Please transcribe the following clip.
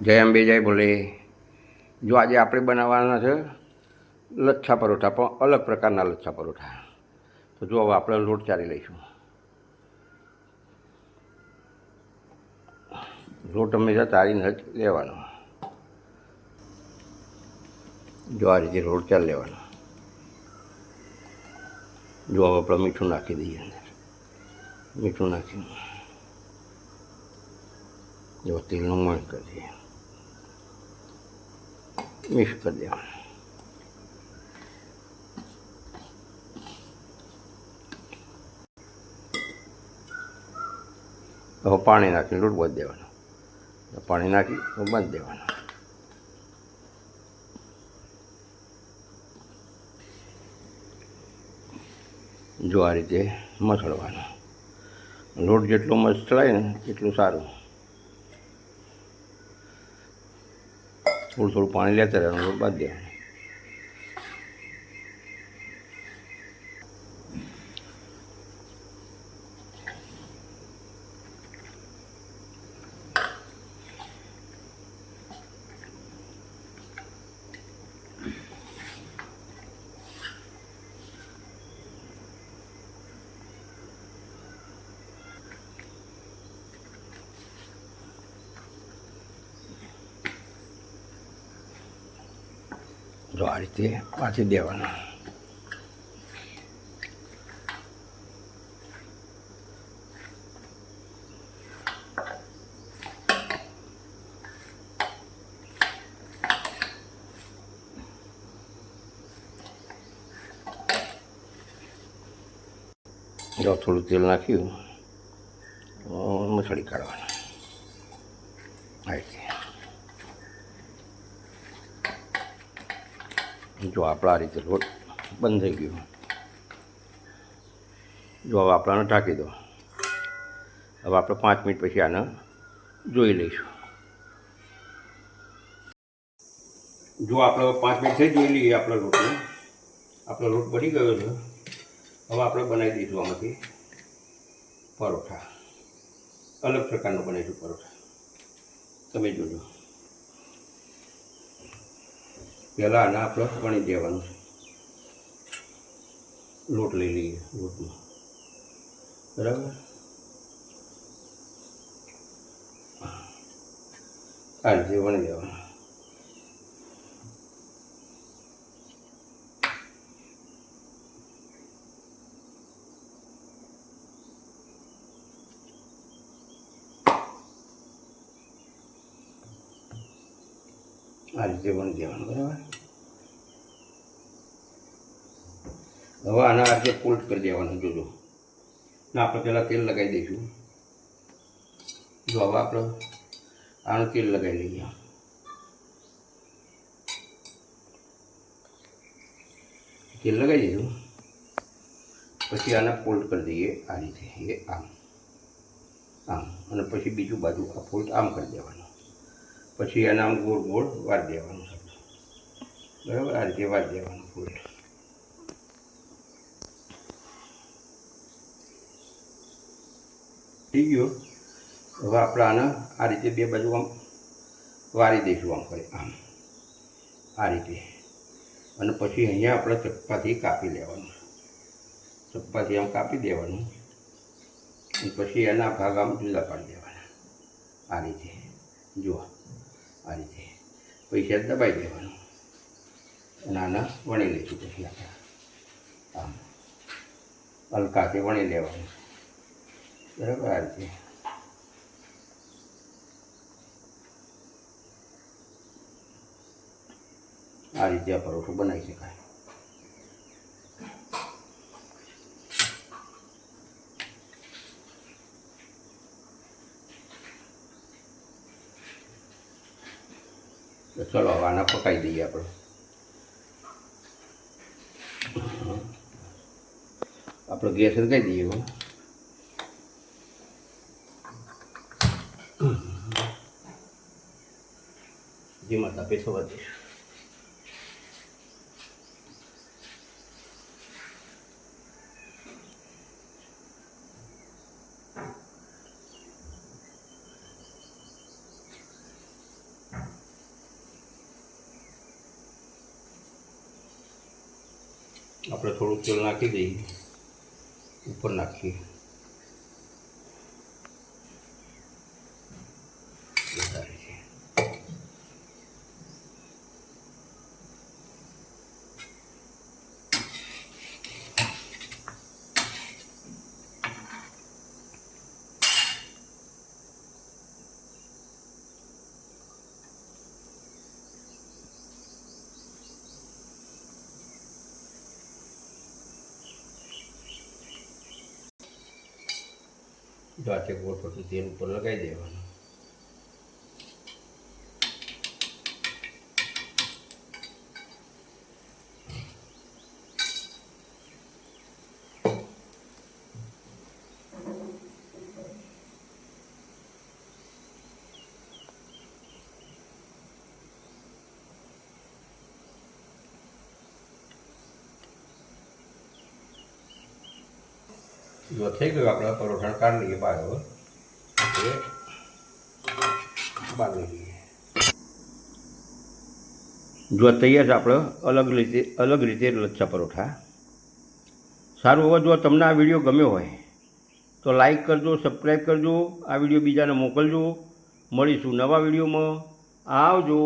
જય અંબે, જય ભોલે. જો આજે આપણે બનાવવાના છે લચ્છા પરોઠા, પણ અલગ પ્રકારના લચ્છા પરોઠા. તો જો હવે આપણે લોટ ચારી લઈશું. લોટ હંમેશા ચારીને જ લેવાનો. જો આ રીતે લોટ ચારી લેવાનો. જો હવે આપણે મીઠું નાખી દઈએ અંદર. મીઠું નાખી જો તેલનું મણ કરી દઈએ મિક્સ કરી દેવાનું હવે પાણી નાખીને લોટ બાંધી દેવાનો પાણી નાખી બાંધી દેવાનું જો આ રીતે મસળવાનો લોટ જેટલો મસળાય ને એટલું સારું થોડું થોડું પાણી લેતા રહેવાનું બાદ દેવાનું જો આ રીતે પાછી દેવાના. જો થોડું તેલ નાખ્યું મસળી કાઢવાનું. આ રીતે. જો આપણા રીતે લોટ બંધ થઈ ગયો. જો હવે આપણાને ઢાંકી દો. હવે આપણે પાંચ મિનિટ પછી આને જોઈ લઈશું. જો આપણે પાંચ મિનિટ થઈ જોઈ લઈએ આપણા લોટને. આપણો લોટ બની ગયો છે. હવે આપણે બનાવી દઈશું આમાંથી પરોઠા. અલગ પ્રકારનો બનાવીશું પરોઠા. તમે જોજો. પહેલાં આને પ્લસ પાણી દેવાનું છે. લોટ લઈ લઈએ લોટમાં. બરાબર? આ રીતે વણી દેવાનું. આ રીતે વણી દેવાનું બરાબર? હવે આના આ રીતે કરી દેવાનું, જોજો. ને, આપણે પહેલાં તેલ લગાવી દઈશું. જો હવે આપણે આનું તેલ લગાવી લઈએ. તેલ લગાવી દીધું પછી આને ફોલ્ડ કરી દઈએ આ રીતે, એ આમ. આમ. અને પછી બીજું બાજુ આ ફોલ્ડ આમ કરી દેવાનું. પછી એના આમ ગોળ ગોળ વાળી દેવાનું છે. બરાબર? આ રીતે વાળી દેવાનું ફૂલ થઈ ગયો. હવે આપણે આને આ રીતે બે બાજુ આમ વારી દઈશું આમ કરી આમ. આ રીતે. અને પછી અહીંયા આપણે ચપ્પાથી કાપી લેવાનું. ચપ્પાથી આમ કાપી દેવાનું. અને પછી એના ભાગ આમ જુદા પાડી દેવાના. આ રીતે. જુઓ. આ રીતે. પૈસા દબાઈ દેવાનું. નાના વણી લઈશું પછી આપણે. આમ. હલકાથી વણી લેવાનું. બરાબર આ રીતે. આ રીતે આ પરોઠું બનાવી શકાય. તો ચલો આના પકાવી દઈએ આપણે. આપણે ગેસ લગાવી દઈએ ધીમા તાપે થવા દઈશું. આપણે થોડું તેલ નાખી દઈએ. ઉપર નાખીએ વધારે છે જાતે ગોળ તેલ ઉપર લગાવી દેવાનું. જો થઈ ગયું આપણે પરોઠાને કાઢી લઈએ બહાર એ લઈએ. જો તૈયાર છે આપણે અલગ રીતે અલગ રીતે લચ્છા પરોઠા. સારું હવે જો તમને આ વીડિયો ગમ્યો હોય, તો લાઈક કરજો સબસ્ક્રાઈબ કરજો, આ વીડિયો બીજાને મોકલજો. મળીશું નવા વિડીયોમાં. આવજો.